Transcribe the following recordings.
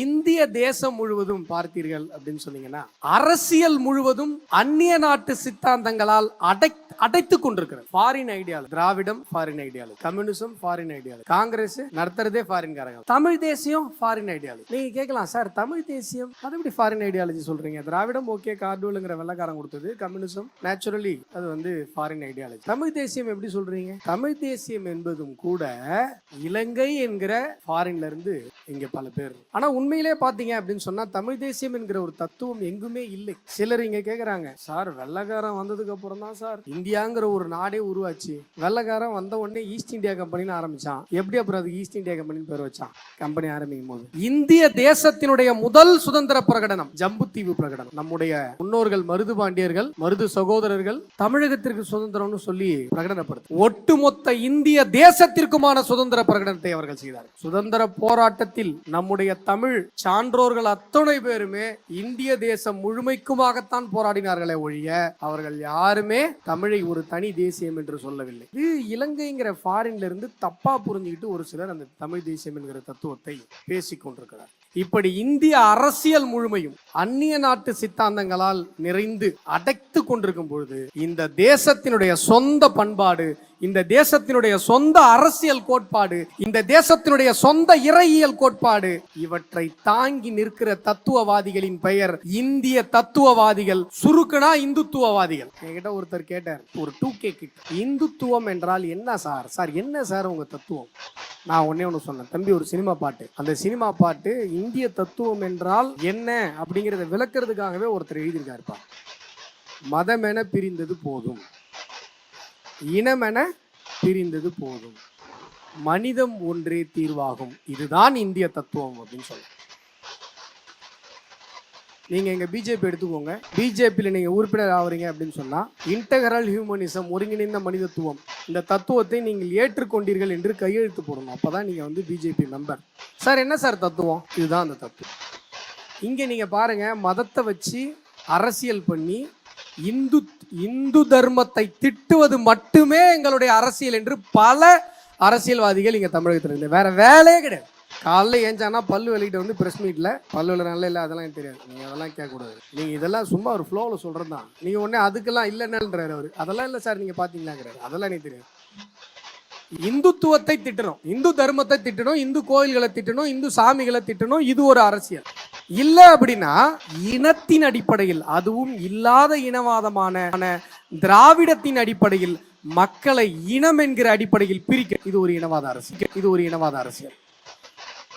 இந்திய தேசம் முழுவதும் பார்த்தீர்கள் அப்படின்னு சொன்னீங்கன்னா அரசியல் முழுவதும் அந்நிய நாட்டு சித்தாந்தங்களால் அடை அடைத்துக் கொண்டிருக்கிறது. ஃபாரின் ஐடியாலஜி திராவிடம் foreign ideology communism foreign ideology Congress நடத்துறதே foreign காரங்க தமிழ் தேசியம் ஃபாரின் ஐடியாலஜி நீங்க கேட்கலாம் சார் தமிழ் தேசியம் அது எப்படி ஃபாரின் ஐடியாலஜி சொல்றீங்க? திராவிடம் ஓகே கார்டூலுங்கிற வெள்ளக்காரன் கொடுத்தது கம்யூனிசம் நேச்சுரலி அது வந்து ஃபாரின் ஐடியாலஜி தமிழ் தேசியம் எப்படி சொல்றீங்க? தமிழ் தேசியம் என்பதும் கூட இலங்கை என்கிற ஃபாரின்ல இருந்து இங்க பல பேர். ஆனா உண்மையிலே பாத்தீங்க அப்படின்னு சொன்னா தமிழ் தேசியம் என்கிற ஒரு தத்துவம் எங்குமே இல்லை. சிலர் இங்க கேக்குறாங்க சார் வெள்ளக்காரன் வந்ததுக்கு அப்புறம் தான் சார் இந்தியாங்கிற ஒரு நாடே உருவாச்சு. வெள்ளக்காரன் வந்த உடனே ஈஸ்ட் இந்தியா கம்பெனின்னு ஆரம்பிச்சான். எப்படி அப்புறம் அது ஈஸ்ட் இந்தியா கம்பெனின்னு பேர் வச்சான்? கம்பெனி ஆரம்பிக்கும் போது. இந்திய தேசத்தினுடைய முதல் சுதந்திர பிரகடனம் ஜம்புத்தீவு பிரகடனம். நம்முடைய முன்னோர்கள் மருது பாண்டியர்கள் மருது சகோதரர்கள் தமிழகத்திற்கு சுதந்திரம்னு சொல்லி பிரகடனப்படுத்து. ஒட்டுமொத்த இந்திய தேசத்திற்குமான சுதந்திர பிரகடனத்தை அவர்கள் செய்தார் சுதந்திர போராட்டத்தில் நம்முடைய தமிழ் தமிழ் சான்றோர்கள் அத்தனை பேருமே இந்திய தேசம் முழுமைக்குமாகத்தான் போராடினார்களே ஒழிய அவர்கள் யாருமே தமிழை ஒரு தனி தேசியம் என்று சொல்லவில்லை. இது இலங்கைங்கிற ஃபாரின்ல இருந்து தப்பா புரிஞ்சுக்கிட்டு ஒரு சிலர் அந்த தமிழ் தேசியம் என்கிற தத்துவத்தை பேசிக்கொண்டிருக்கிறார் இப்படி இந்திய அரசியல் முழுமையும் அந்நிய நாட்டு சித்தாந்தங்களால் நிறைந்து அடைத்து கொண்டிருக்கும் பொழுது இந்த தேசத்தினுடைய சொந்த பண்பாடு இந்த தேசத்தினுடைய சொந்த அரசியல் கோட்பாடு இந்த தேசத்தினுடைய சொந்த இறையியல் கோட்பாடு இவற்றை தாங்கி நிற்கிற தத்துவவாதிகளின் பெயர் இந்திய தத்துவவாதிகள் சுருக்குனா இந்துத்துவவாதிகள். என்கிட்ட ஒருத்தர் கேட்டார் ஒரு டூ கே கிட் இந்துத்துவம் என்றால் என்ன சார்? சார் என்ன சார் உங்க தத்துவம்? நான் ஒன்னே ஒன்று சொன்னேன். தம்பி ஒரு சினிமா பாட்டு. அந்த சினிமா பாட்டு இந்திய தத்துவம் என்றால் என்ன அப்படிங்கிறத விளக்குறதுக்காகவே ஒருத்தர் எழுதியிருக்காருப்பா. மதமென பிரிந்தது போதும். இனமென பிரிந்தது போதும். மனிதம் ஒன்றே தீர்வாகும். இதுதான் இந்திய தத்துவம் அப்படின்னு சொல்ல நீங்க எங்க பிஜேபி எடுத்துக்கோங்க. பிஜேபியில் நீங்க உறுப்பினர் ஆவறீங்க அப்படின்னு சொன்னா இன்டகரல் ஹியூமனிசம் ஒருங்கிணைந்த மனிதத்துவம் இந்த தத்துவத்தை நீங்கள் ஏற்றுக்கொண்டீர்கள் என்று கையெழுத்து போடணும். அப்பதான் நீங்க வந்து பிஜேபி மெம்பர் சார் என்ன சார் தத்துவம்? இதுதான் அந்த தத்துவம். இங்க நீங்க பாருங்க மதத்தை வச்சு அரசியல் பண்ணி இந்து இந்து தர்மத்தை திட்டுவது மட்டுமே எங்களுடைய அரசியல் என்று பல அரசியல்வாதிகள் இங்க தமிழகத்தில் இருந்து. வேற வேலையே கிடையாது. காலைல ஏஞ்சானா பல்லு வெளிக்கிட்டு வந்து பிரஸ் மீட்ல பல்லு நல்ல இல்லை அதெல்லாம் எனக்கு தெரியாது. நீங்க அதெல்லாம் கேட்கக்கூடாது. நீங்க இதெல்லாம் சும்மா ஒரு ஃப்ளோவில் சொல்கிறது தான் நீங்க உடனே அதுக்கெல்லாம் இல்லைன்னுன்றாரு அவரு. அதெல்லாம் இல்லை சார் நீங்க பாத்தீங்களாங்கிறாரு. அதெல்லாம் எனக்கு தெரியாது. இந்துத்துவத்தை திட்டணும். இந்து தர்மத்தை திட்டணும் இந்து கோயில்களை திட்டணும் இந்து சாமிகளை திட்டணும் இது ஒரு அரசியல். இல்ல அப்படின்னா இனத்தின் அடிப்படையில் அதுவும் இல்லாத இனவாதமான திராவிடத்தின் அடிப்படையில் மக்களை இனம் என்கிற அடிப்படையில் பிரிக்க இது ஒரு இனவாத அரசியல். இது ஒரு இனவாத அரசியல்.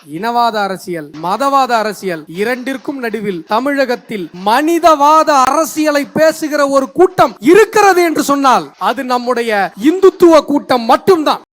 இனவாத அரசியல் மதவாத அரசியல் இரண்டிற்கும் நடுவில் தமிழகத்தில் மனிதவாத அரசியலை பேசுகிற ஒரு கூட்டம் இருக்கிறது என்று சொன்னால் அது நம்முடைய இந்துத்துவ கூட்டம் மட்டும்தான்.